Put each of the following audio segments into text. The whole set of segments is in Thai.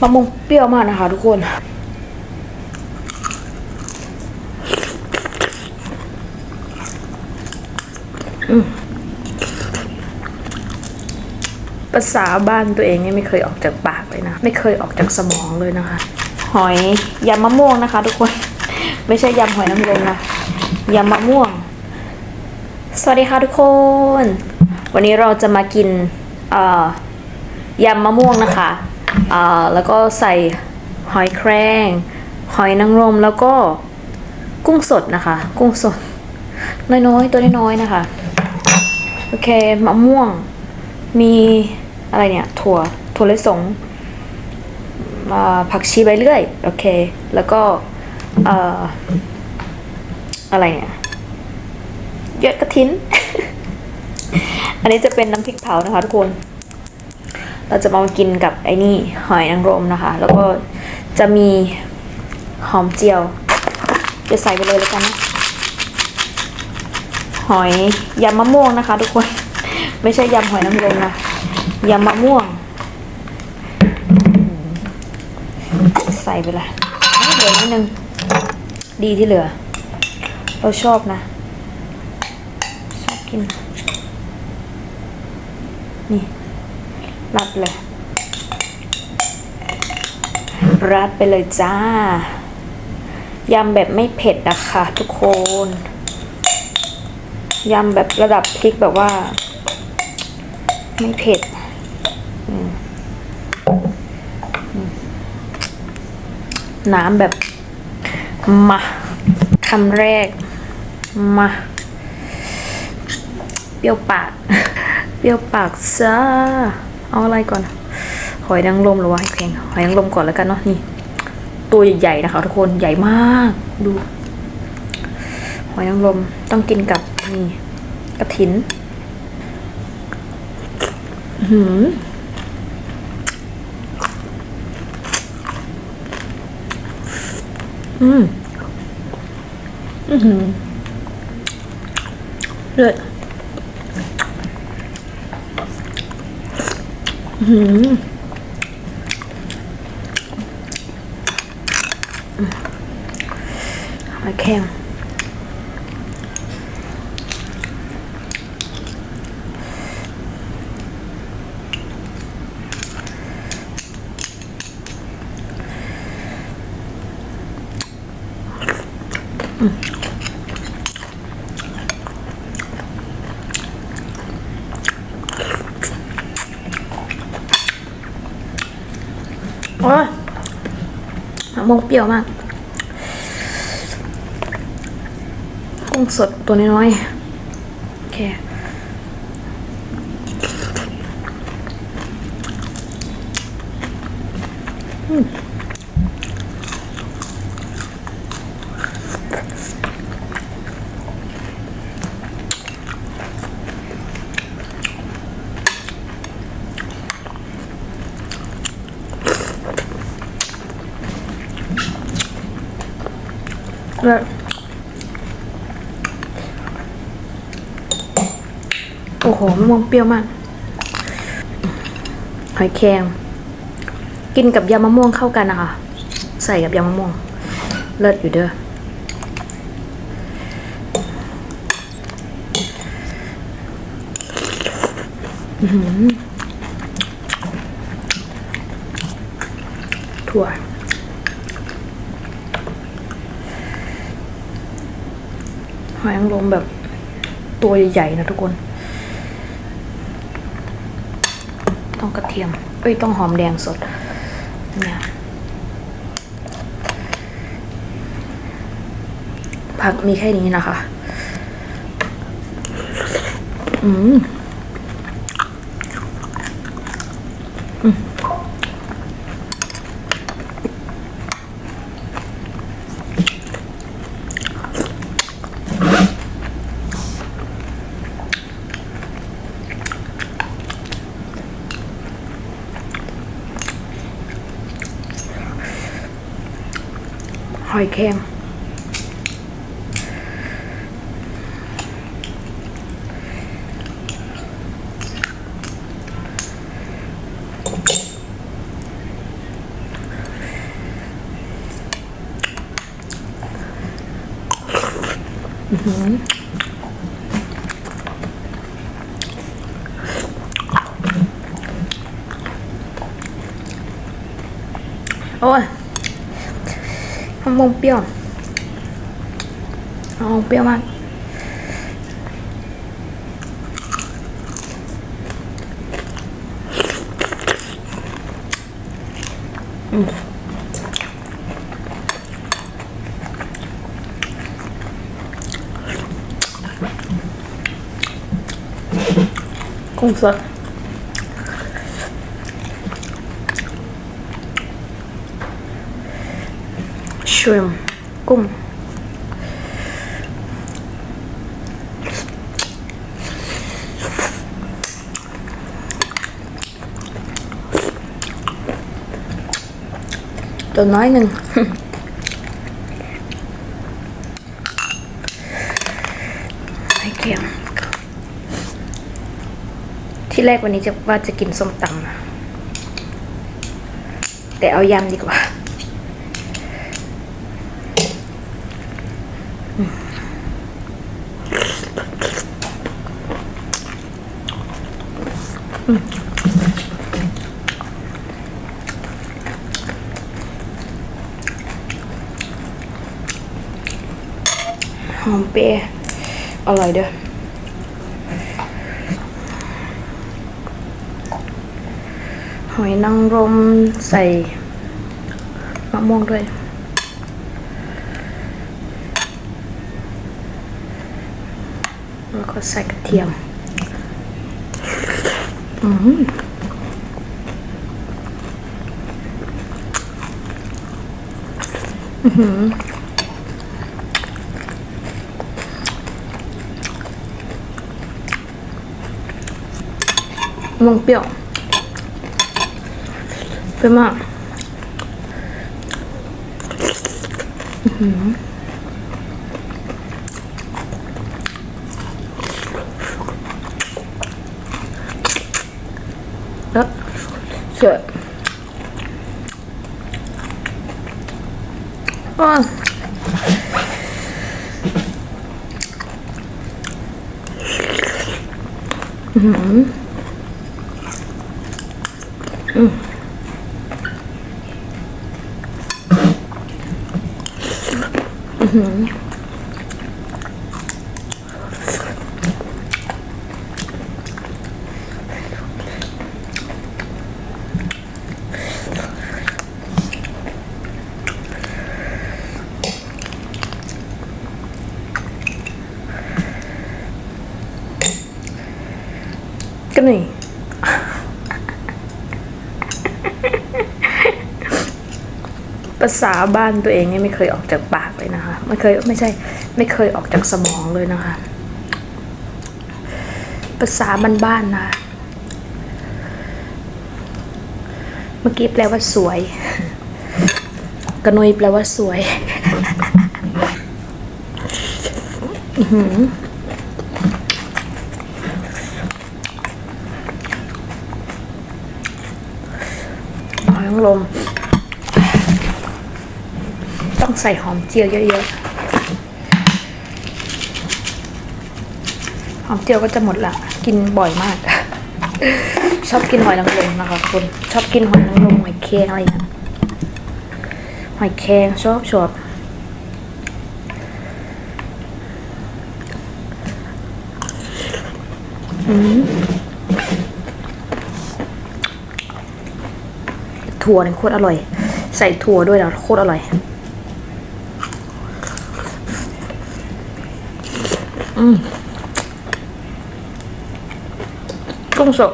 มะม่วงเปรี้ยวมากนะคะ ทุกคนภาษาบ้านตัวเองเนี่ยไม่เคยออกจากปากเลยนะ ไม่เคยออกจากสมองเลยนะคะ หอยยำมะม่วงนะคะ ทุกคน ไม่ใช่ยำหอยนางรมนะยำมะม่วง สวัสดีค่ะทุกคน วันนี้เราจะมากินยำมะม่วงนะคะ แล้วก็ใส่หอยแครงหอยนางรมแล้วก็กุ้งสดนะคะ กุ้งสด น้อยๆ ตัวน้อยๆนะคะ โอเคมะม่วง มีอะไรเนี่ย ถั่วถั่วลิสงผักชีใบเลื่อย โอเค แล้วก็อออะไรเนี่ยยอดกระถิน อันนี้จะเป็นน้ำพริกเผานะคะทุกคน เราจะมากินกับไอ้นี่หอยนางรมนะคะ แล้วก็จะมีหอมเจียว จะใส่ไปเลยแล้วกันนะ หอยยำมะม่วงนะคะ ทุกคน ไม่ใช่ยำหอยนางรมนะยำมะม่วง ใส่ไปเลยเหลือนิดนึง ดีที่เหลือ เราชอบนะ ชอบกิน นี่ รัดเลย รัดไปเลยจ้ายำแบบไม่เผ็ดนะคะทุกคนยำแบบระดับพริกแบบว่า ไม่เผ็ดน้ำแบบ มาคำแรก มา เปรี้ยวปาก เปรี้ยวปากจ้า เอาอะไรก่อน หอยนางรมหรือว่าหอยแครงหอยนางรมก่อนแล้วกันเนาะนี่ ตัวใหญ่ๆนะคะ ทุกคนใหญ่มากดู หอยนางรมต้องกินกับนี่กระถินอื้อหืมอืม อือหือเลือดอื้อ หอยแข็งอืมอ้ย มะม่วงเปรี้ยวมากกุ้งสดตัวน้อยๆโอเค แล้วโอ้โหมะม่วงเปรี้ยวมาก หอยแครงกินกับยำมะม่วงเข้ากันนะคะ ใส่กับยำมะม่วง เลิศอยู่เด้อถั่ว หอยนางรมแบบตัวใหญ่ๆนะทุกคน ต้องกระเทียม เอ้ย ต้องหอมแดงสด เนี่ย ผักมีแค่นี้นะคะ อืม I can. Mhm. มะม่วงเปรี้ยวมะม่วงเปรี้ยวมากกุ้งสด ชริมกุ้ง ตัวน้อยหนึ่งไอเค็มที่แรกวันนี้จะว่าจะกินส้มตำแต่เอายำดีกว่า หอมเปรี้ยวอร่อยเด้อหอยนางรมใส่มะม่วงด้วยแล้วก็ใส่กระเทียม อืมอื้อหือมะม่วงเปรี้ยว เปรี้ยวมากอื้อหือแล้ว เสืออ้าว อื้อหือก็นี่ภาษาบ้านตัวเองเนี่ยไม่เคยออกจากปากเลยนะคะ ไม่เคยไม่ใช่ ไม่เคยออกจากสมองเลยนะคะ ภาษาบ้านๆนะคะเมื่อกี้แปลว่าสวย กระนุยแปลว่าสวย อือ หือหอยนางรมต้องใส่หอมเจียวเยอะๆ หอมเจียวก็จะหมดละ กินบ่อยมาก ชอบกินหอยนางรมนะคะคุณชอบกินหอยนางรมหอยแครงอะไรอย่างเงี้ยหอยแครงชอบชอบอืม ถั่วนี่โคตรอร่อย ใส่ถั่วด้วยแล้วโคตรอร่อยอืมกุ้งสด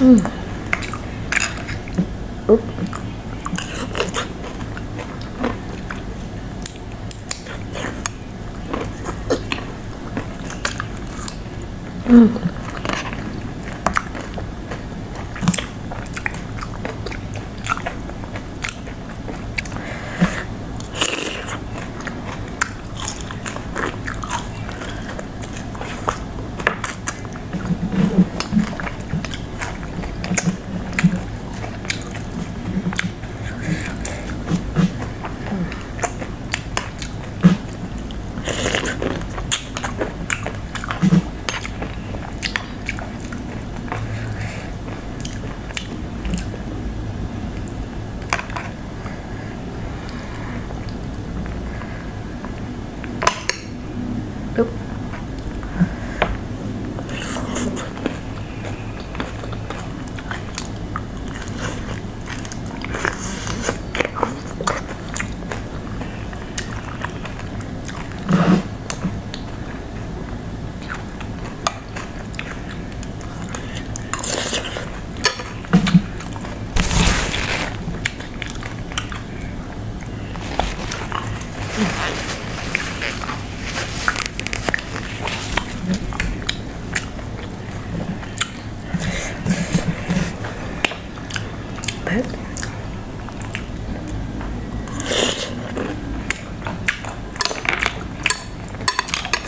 อืม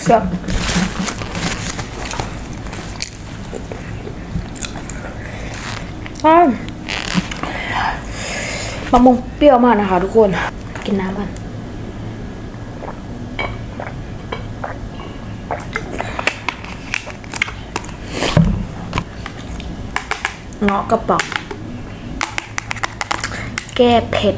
แซ่บอ้ามะม่วงเปรี้ยวมากนะคะ ทุกคน กินน้ำกันเงาะกระป๋องแก้เผ็ด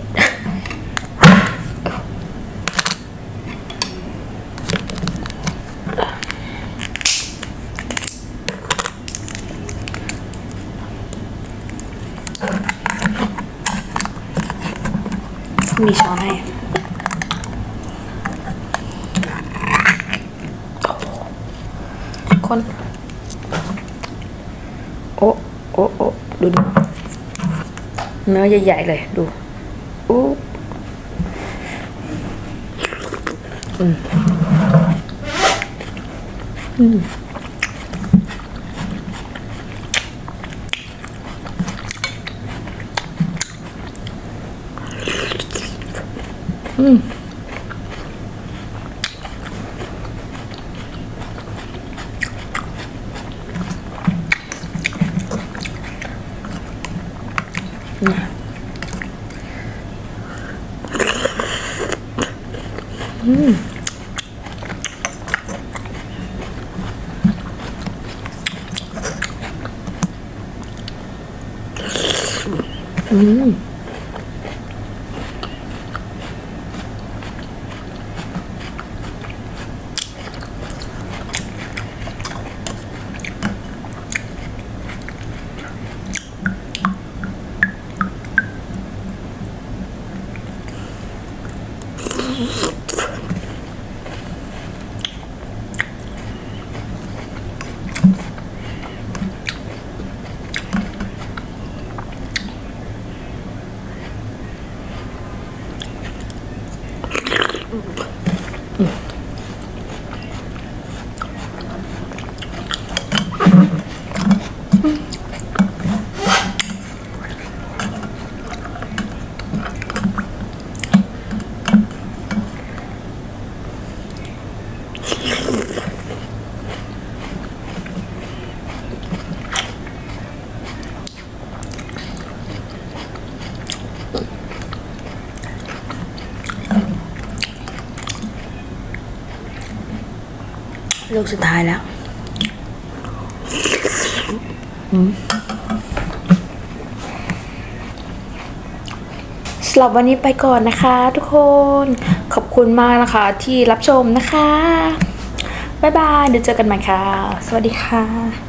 มีช้อนให้คนโอ้โอ้โอ้ดูเนื้อเนื้อใหญ่ๆเลยดูอู้อืมอืม อื ม ลูกสุดท้ายแล้วสำหรับวันนี้ไปก่อนนะคะ ทุกคนขอบคุณมากนะคะที่รับชมนะคะ บ๊ายบาย เดี๋ยวเจอกันใหม่ค่ะ สวัสดีค่ะ